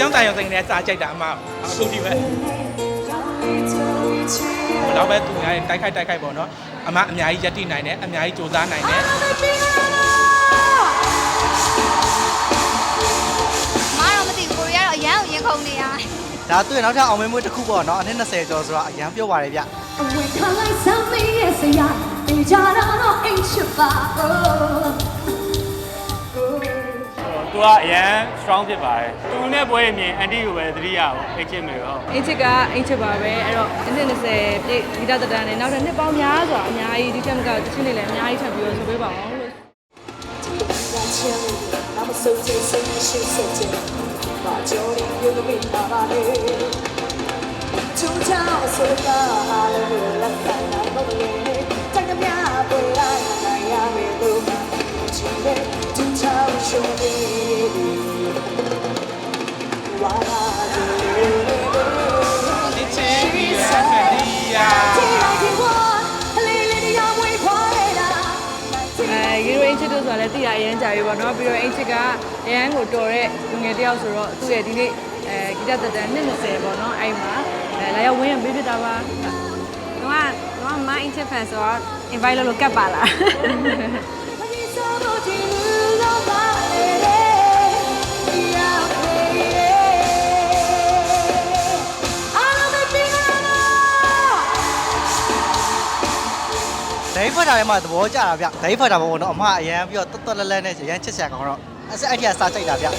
ချောင်းတာရုံစိန်နဲ့စာကြိုက်တာအမအခုဒီပဲဘယ်တော့ပဲသူများတိုက်ခိုက်တိုက်ခိုက်ပေါ့နော်အမအများကြီးယက်တိနိုင်တယ်အများကြီးစူးစမ်းနိုင်တယ်မားတော့မသိဘူးကိုရီးယားတော့အရန်ကိုရင်ခုန်နေရဒါသူ့ရဲ့နောက်ထပ်အောင်မင်းမွေးတစ်ခုပေါ့နော်အနည်း20ကျော်ဆိုတော့အရန်ပြောပါတယ်ဗျအဝင်ခံလိုက်စမ်းမင်းရဲ့ဆရာတင်ကြတော့အိတ်ချပါအိုး သူကအရန် strong ဖြစ်ပါတယ်သူနဲ့ပွဲရင်မြင်အန်တီကိုပဲသတိရအောင်အိတ်ချစ်မေဟုတ် အင်ချစ်ကအင်ချစ်ပါပဲအဲ့တော့အနှစ်20ပြည့်ဂီတတက်တန်းနဲ့နောက်ထပ်နှစ်ပေါင်းများစွာအများကြီးဒီချက်ကတချင်းတွေလည်းအများကြီးထပ်ပြီးတော့ဆိုပေးပါအောင်လို့ 那么手牵手是手牵，把酒里有个味道吧嘞。就叫所有哈喽来看那梦嘞，咱个面回来那呀没路嘛，情嘞就叫兄弟， သိရအရင်ကြာပြီပေါ့နော်ပြီးတော့အင်ချစ်ကအရန်ကိုတော်တဲ့လူငယ်တစ်ယောက်ဆိုတော့သူ့ရဲ့ဒီနေ့အဲဂီတတက်တန်းနှစ်20ပေါ့နော်အဲ့မှာအဲလာရောက်ဝင်းရပေးဖြစ်တာပါ။တော့ကတော့မအင်ချစ်ဖန်ဆိုတော့ invite လုပ်လို့ကတ်ပါလား ဒိတ်ဖတ်တာထဲမှာသဘောကျတာဗျဒိတ်ဖတ်တာပေါ့နော်အမအရန်ပြီးတော့တွတ်တွတ်လဲလဲနဲ့အရန်ချစ်စရာကောင်းတော့အဲ့အဲ့ဒီကစာကြိုက်တာဗျကျန်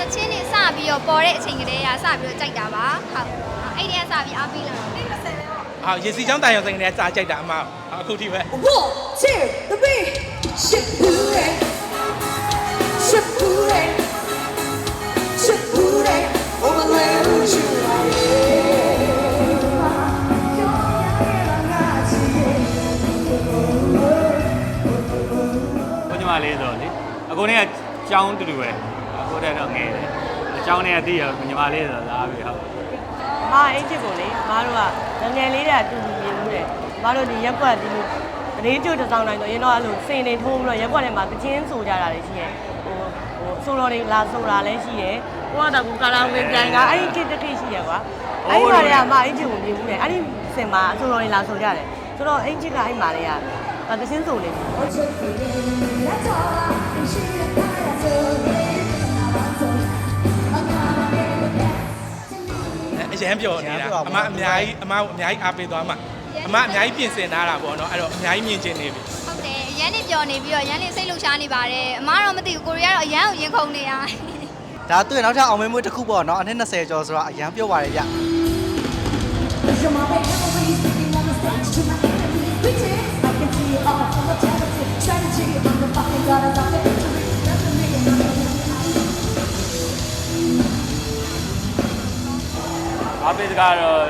တဲ့ချင်းတွေစပြီးတော့ပေါ်တဲ့အချိန်ကလေးကစပြီးတော့ကြိုက်တာပါဟုတ်အဲ့ဒီကစပြီးအားပေးလာတော့ဟာရေစီချောင်းတာရုံစိန်နဲ့စာကြိုက်တာအမအခုဒီပဲ One, two, three. Shipure, shipure, shipure. Oh my little shipure. ကို ညီမလေးဆိုတော့လေအကိုနဲ့ကကြောင်းတူတူပဲအကိုတဲ့တော့ငယ်တယ်အကြောင်းနဲ့အသိရကိုညီမလေးဆိုတော့လာပြီဟုတ်မအင်ချစ်ကိုလေမတို့ကငငယ်လေးတည်းအတူတူမြင်မှုတယ်မတို့ဒီရက်ကွက်ဒီလိုတရေကျုပ်တစ်ဆောင်တိုင်းဆိုရင်တော့အဲ့လိုစင်နေထိုးပြီးတော့ရက်ကွက်ထဲမှာတချင်းဆိုကြတာလည်းရှိရဲ့ဟိုဟို ဆိုတော်တွေလာဆိုတာလည်းရှိရဲ့ကိုကတော့ကိုကာလာဝင်ပြန်ကအဲ့ဒီကိတကိရှိရဲ့ကွာအဲ့ဒီမှာလည်းမအင်ချစ်ကိုမြင်မှုတယ်အဲ့ဒီစင်မှာဆိုတော်တွေလာဆိုကြတယ်ဆိုတော့အင်ချစ်ကအဲ့မှာလည်းကတချင်းဆိုနေပြီ That's all I should have အရန်ပြောနေတာအမအများကြီးအမအများကြီးအားပေးသွားမှာအမအများကြီးပြင်ဆင်ထားတာပေါ့နော်အဲ့တော့အများကြီးမြင်ကျင်နေပြီဟုတ်တယ် အရန်နေပျော်နေပြီးတော့အရန်နေစိတ်လှုပ်ရှားနေပါတယ်အမားတော့မသိဘူးကိုရီးယားတော့အရန်ကိုရင်ခုန်နေရဒါသူ့ရဲ့နောက်ထပ်အောင်မင်းမွေးတစ်ခုပေါ့နော်အနည်း20ကျော်ဆိုတော့အရန်ပြောပါတယ်ဗျ You're my memories, speaking on the stage to my enemies. Bitches, I can see it all from the jealousy, strategy. I'm the fucking god of the victory. Nothing me and nothing အားပေးစကားတော့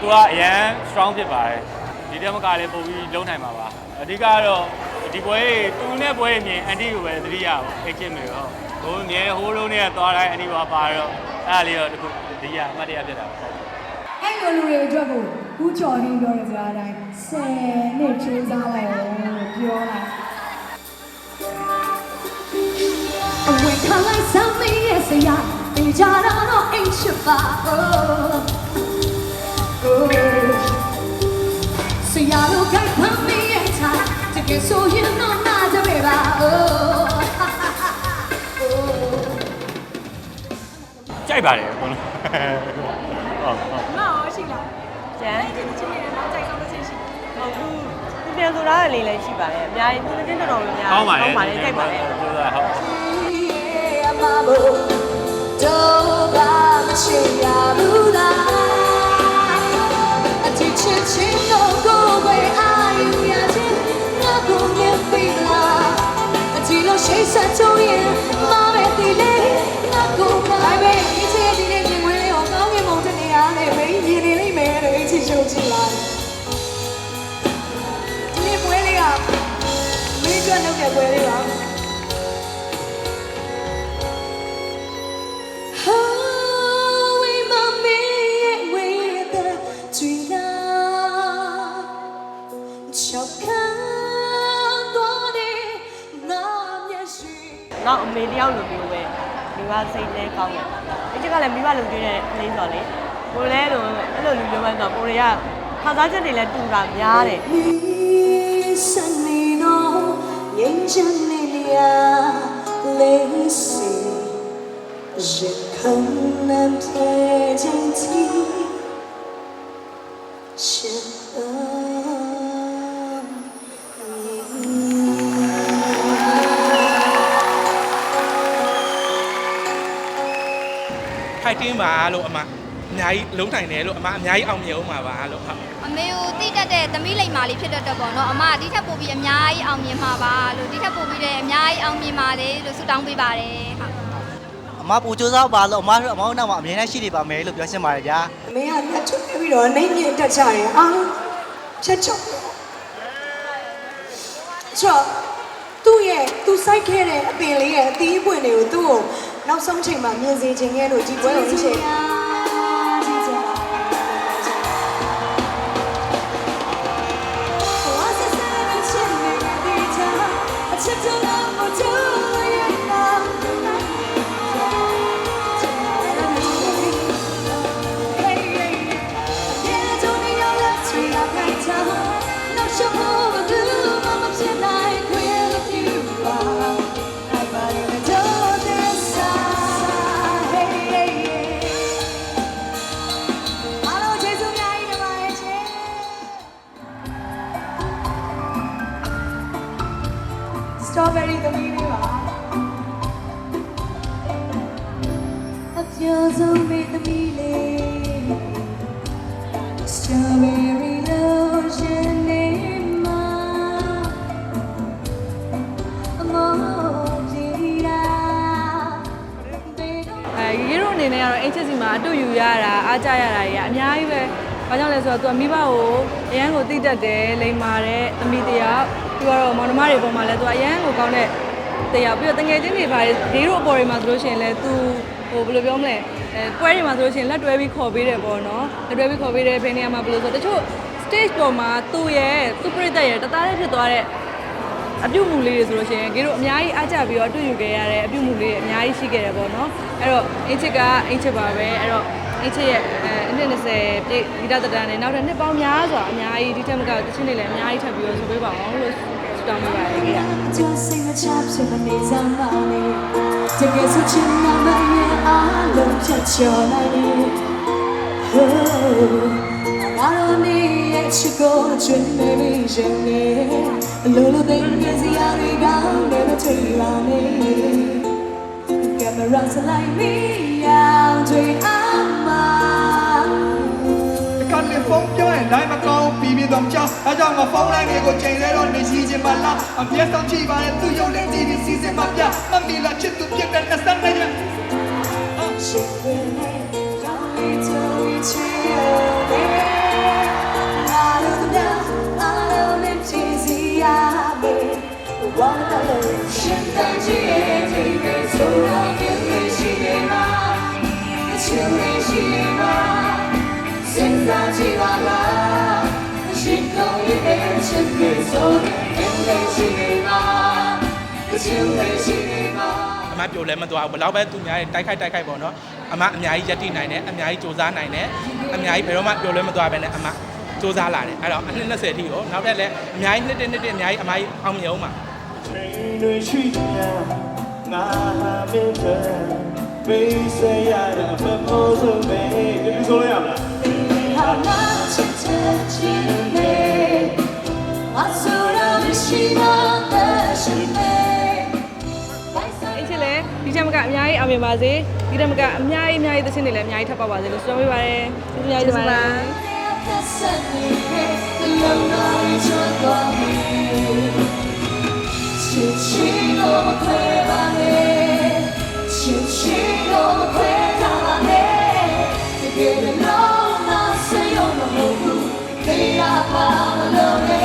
သူကအရန် strong ဖြစ်ပါတယ်ဒီ တက်မကလည်းပုံပြီးလုံးနိုင်မှာပါအဓိကကတော့ဒီပွဲသူနဲ့ပွဲရင်မြင်အန်တီကိုပဲသတိရအောင်အိတ်ချစ်မေဟုတ်ဟိုမြဲဟိုးလုံးနဲ့သွားတိုင်းအန်တီပါပါတော့အဲ့ဒါလေးတော့တခုဒီရအမှတ်တရဖြစ်တာပါအဲ့လိုလူတွေအတွက်ကိုဘူးကျော်ရင်းပြောတဲ့စကားအတိုင်းဆယ်နှစ်ချိုးစားလိုက်အောင်လို့ပြောလိုက်အဝေခံလိုက်စမ်းမင်းရဲ့ဆရာတင်ကြတော့အိတ်ချပါအိုးအိုး ကြိုက်ပါတယ်ဘုန်းဟုတ်ဟုတ်မအောင်ရှိလားကျန်ဒီချင်းနေတော့ကြိုက်ဆုံးလို့ရှိဟုတ်ဘူးသူပြန်ဆိုတာကလေးလည်းရှိပါတယ်အများကြီးသူချင်းတော်တော်များများကောင်းပါလေကောင်းပါလေကြိုက်ပါလေကျိုးစားဟုတ်တော့ဘာမရှိရဘူးလားအချစ်ချစ်ချင်းကိုကိုယ်ပဲအာရုံရချင်းငါကိုမြင်ပြီလားအချစ်လို့ရှိတ်ဆက် လက်ပွဲလေးပါနောက်အမေတယောက်လိုမျိုးပဲမိဘစိတ်လဲကောင်းတယ်။အဲ့ချက်ကလည်းမိဘလုံကျွေးတဲ့လိမ့်တော်လေ။ကိုလဲလိုအဲ့လိုလူမျိုးပဲဆိုတော့ကိုရီးယားခါးစားချက်တွေလည်းတူတာများတယ်။ Angelina Lacey Je connais près de ti Je Hai team mà lộ mà. အများကြီးလုံးနိုင်တယ်လို့အမအများကြီးအောင်မြင်အောင်ပါပါလို့ဟုတ်အမေကိုတိတက်တဲ့သမီးလိမ်မာလေးဖြစ်တတ်တော့ပေါ့နော်အမဒီထက်ပိုပြီးအများကြီးအောင်မြင်မှာပါလို့ဒီထက်ပိုပြီးလည်းအများကြီးအောင်မြင်ပါလေလို့ဆုတောင်းပေးပါတယ်ဟုတ်အမပူကြိုးစားပါလို့အမအမေနောက်မှာအမြဲတမ်းရှိနေပါမယ်လို့ပြောချင်ပါတယ်ဗျာအမေကအချွတ်ပြပြီးတော့နှိမ့်မြင့်တက်ချတယ်အာချက်ချုပ်ချော့သူ့ရဲ့သူစိုက်ခဲ့တဲ့အပင်လေးရဲ့အသီးအပွင့်တွေကိုသူ့ကိုနောက်ဆုံးချိန်မှာမြင်စေခြင်းရဲ့လို့ဒီပွဲကိုရှင်း HSC မှာအတူယူရတာအားကြရတာတွေကအများကြီးပဲ။ဘာကြောင့်လဲဆိုတော့သူကမိဘကိုအရန်ကိုတိတက်တယ်လိမ္မာတဲ့သမီးတရားပြီးတော့မောင်နှမတွေပေါ်မှာလည်းသူကအရန်ကိုကောင်းတဲ့တရားပြီးတော့တငယ်ချင်းတွေပါတယ်ရေရိုအပေါ်တွေမှာဆိုလို့ရှိရင်လည်းသူဟိုဘယ်လိုပြောမလဲအဲပွဲတွေမှာဆိုလို့ရှိရင်လက်တွဲပြီးခေါ်ပေးတယ်ပေါ့နော်လက်တွဲပြီးခေါ်ပေးတယ်ဘယ်နေရာမှာဘယ်လိုဆိုတချို့ stage ပေါ်မှာသူ့ရဲ့သူ့ပြိတ္တရဲ့တသားလေးဖြစ်သွားတဲ့ အပြုတ်မှုလေးတွေဆိုလို့ရှိရင်ဂေတို့အများကြီးအားကြပြီးတော့အတူယူခဲ့ရတဲ့အပြုတ်မှုလေးတွေအများကြီးရှိခဲ့တယ်ပေါ့နော်အဲ့တော့အင်ချစ်ကအင်ချစ်ပါပဲအဲ့တော့အင်ချစ်ရဲ့အဲအနှစ်20ပြည့်ဂီတသက်တမ်းနဲ့နောက်ထပ်နှစ်ပေါင်းများစွာအများကြီးဒီထက်မကတချင်းတွေလည်းအများကြီးထပ်ပြီးတော့ဆိုပေးပါအောင်လို့ဆုတောင်းပေးပါတယ်ကြီးက Just sing a chap to the knees on my knee. To get so chin on my ear, I love touch your light. Oh, I don't need it to go to maybe Jenny. Lulu thing is the only gun never to you on me. Cameras like me, I'm doing I'm ကတ်လေးဖုန်းပြောရင်လိုက်မကောင်းပြီးပြီးတော့ကြောက်အဲကြောင့်ငါဖုန်းလိုင်းလေးကိုချိန်လဲတော့နေရှိခြင်းမလားအပြည့်ဆောင်ကြည့်ပါရဲ့သူ့ရုပ်လေးကြည့်ပြီးစီစဉ်မပြမမီလာချစ်သူပြတဲ့နှစ်စနဲ့ရ အမပြောလဲမသွားဘူးဘယ်တော့ပဲသူများရဲ့တိုက်ခိုက်တိုက်ခိုက်ပေါ့နော်အမအများကြီးယက်တိနိုင်တယ်အများကြီးစူးစမ်းနိုင်တယ်အများကြီးဘယ်တော့မှပြောလဲမသွားပဲနဲ့အမစူးစမ်းလာတယ်အဲ့တော့အနှစ်20ထိရောနောက်ထပ်လည်းအများကြီးနှစ်တစ်နှစ်တစ်အများကြီးအမကြီးအောင်မြင်အောင်ပါချိန်တွေရှိညာငါဟာမင်းပဲပေးစရာတော့မဖို့ဆုံးပဲဒီလိုဆိုလို့ရမလား ချစ်လည်းဒီချက်မကအများကြီးအောင်မြင်ပါစေဒီချက်မကအများကြီးအများကြီးသချင်းတွေလည်းအများကြီးထပ်ပါပါစေလို့ဆုတောင်းပေးပါတယ်ကျေးဇူးများကြီးတင်ပါတယ်ချစ်ချီလို့မခွဲပါနဲ့ချစ်ချီလို့မခွဲ be, I found a